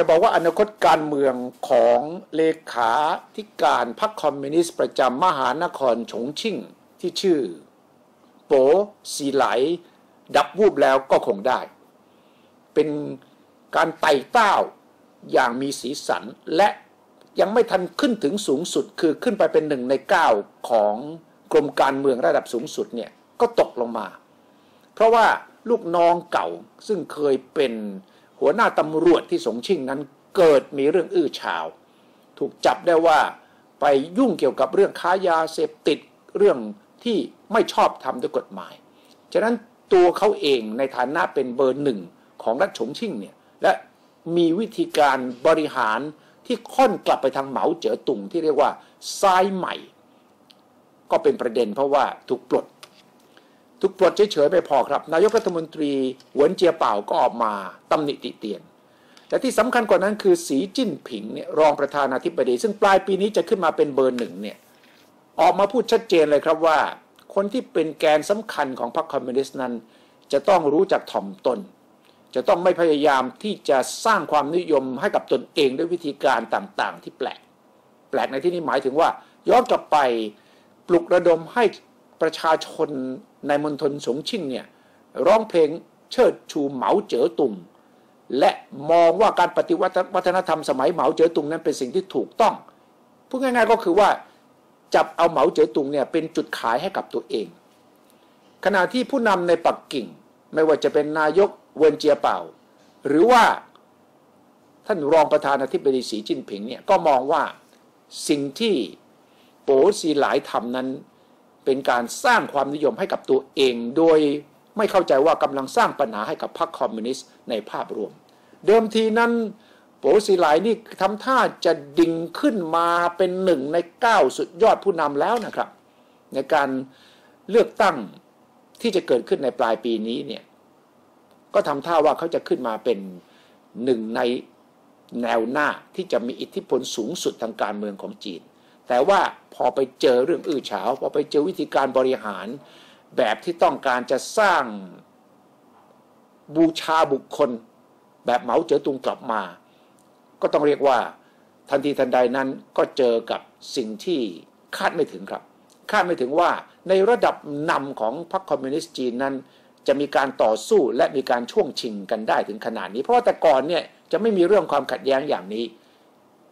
จะบอกว่าอนาคตการเมืองของเลขาธิการพรรคคอมมิวนิสต์ประจำมหานครฉงชิ่งที่ชื่อ โปสีไหล ดับวูบแล้วก็คงได้ เป็นการไต่เต้าอย่างมีสีสันและยังไม่ทันขึ้นถึงสูงสุดคือขึ้นไปเป็นหนึ่งในเก้าของกรมการเมืองระดับสูงสุดเนี่ยก็ตกลงมา เพราะว่าลูกน้องเก่าซึ่งเคยเป็น หัวหน้าตำรวจที่สงชิ่งนั้นเกิดมีเรื่องอื้อฉาว ถูกจับได้ว่าไปยุ่งเกี่ยวกับเรื่องค้ายาเสพติดเรื่องที่ไม่ชอบทำด้วยกฎหมาย ฉะนั้นตัวเขาเองในฐานะเป็นเบอร์หนึ่งของรัฐฉงชิ่งเนี่ยและมีวิธีการบริหารที่ค่อนกลับไปทางเหมาเจ๋อตุงที่เรียกว่าซ้ายใหม่ ก็เป็นประเด็นเพราะว่าถูกปลด ถูกปลดเฉยๆไม่พอครับ นายกรัฐมนตรีหวนเจียเป่าก็ออกมาตำหนิติเตียนแต่ที่สำคัญกว่านั้นคือสีจิ้นผิงเนี่ยรองประธานาธิบดี ซึ่งปลายปีนี้จะขึ้นมาเป็นเบอร์หนึ่งเนี่ยออกมาพูดชัดเจนเลยครับว่า คนที่เป็นแกนสำคัญของพรรคคอมมิวนิสต์นั้น จะต้องรู้จักถ่อมตน จะต้องไม่พยายามที่จะสร้างความนิยมให้กับตนเองด้วยวิธีการต่างๆ ที่แปลก แปลกในที่นี้หมายถึงว่าย้อนกลับไปปลุกระดมให้ ประชาชนในมณฑลสงชิ่งเนี่ยร้องเพลงเชิดชูเหมาเจ๋อตุงและมองว่าการปฏิวัติวัฒนธรรมสมัยเหมาเจ๋อตุงนั้นเป็นสิ่งที่ถูกต้องพูดง่ายๆก็คือว่าจับเอาเหมาเจ๋อตุงเนี่ยเป็นจุดขายให้กับตัวเอง ขณะที่ผู้นำในปักกิ่ง ไม่ว่าจะเป็นนายกเวินเจียเป่า หรือว่าท่านรองประธานาธิบดีสีจิ้นผิงเนี่ยก็มองว่าสิ่งที่โป๋ซีหลายทำนั้น เป็นการสร้างความนิยมให้กับตัวเอง โดยไม่เข้าใจว่ากำลังสร้างปัญหาให้กับพรรคคอมมิวนิสต์ในภาพรวม เดิมทีนั้นโปสีหลายนี่ทำท่าจะดิ่งขึ้นมาเป็นหนึ่งในเก้าสุดยอดผู้นำแล้วนะครับ ในการเลือกตั้งที่จะเกิดขึ้นในปลายปีนี้เนี่ยก็ทำท่าว่าเขาจะขึ้นมาเป็นหนึ่งในแนวหน้าที่จะมีอิทธิพลสูงสุดทางการเมืองของจีน แต่ว่าพอไปเจอเรื่องอื้อฉาว พอไปเจอวิธีการบริหาร แบบที่ต้องการจะสร้างบูชาบุคคล แบบเหมาเจ๋อตุงกลับมา ก็ต้องเรียกว่าทันทีทันใดนั้นก็เจอกับสิ่งที่คาดไม่ถึงครับ คาดไม่ถึงว่าในระดับนำของพรรคคอมมิวนิสต์จีนนั้น จะมีการต่อสู้และมีการช่วงชิงกันได้ถึงขนาดนี้ เพราะว่าแต่ก่อนเนี่ยจะไม่มีเรื่องความขัดแย้งอย่างนี้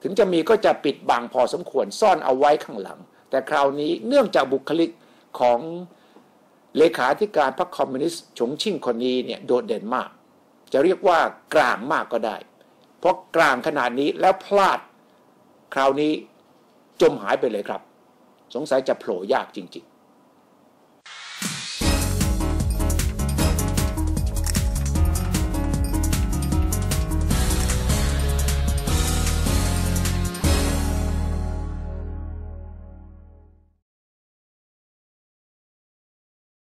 ถึงจะมีก็จะปิดบังพอสมควรซ่อนเอาไว้ข้างหลัง แต่คราวนี้เนื่องจากบุคลิกของเลขาธิการพรรคคอมมิวนิสต์ฉงชิ่งคนนี้เนี่ยโดดเด่นมาก จะเรียกว่ากลางมากก็ได้ เพราะกลางขนาดนี้แล้วพลาด คราวนี้จมหายไปเลยครับ สงสัยจะโผล่ยากจริง ๆ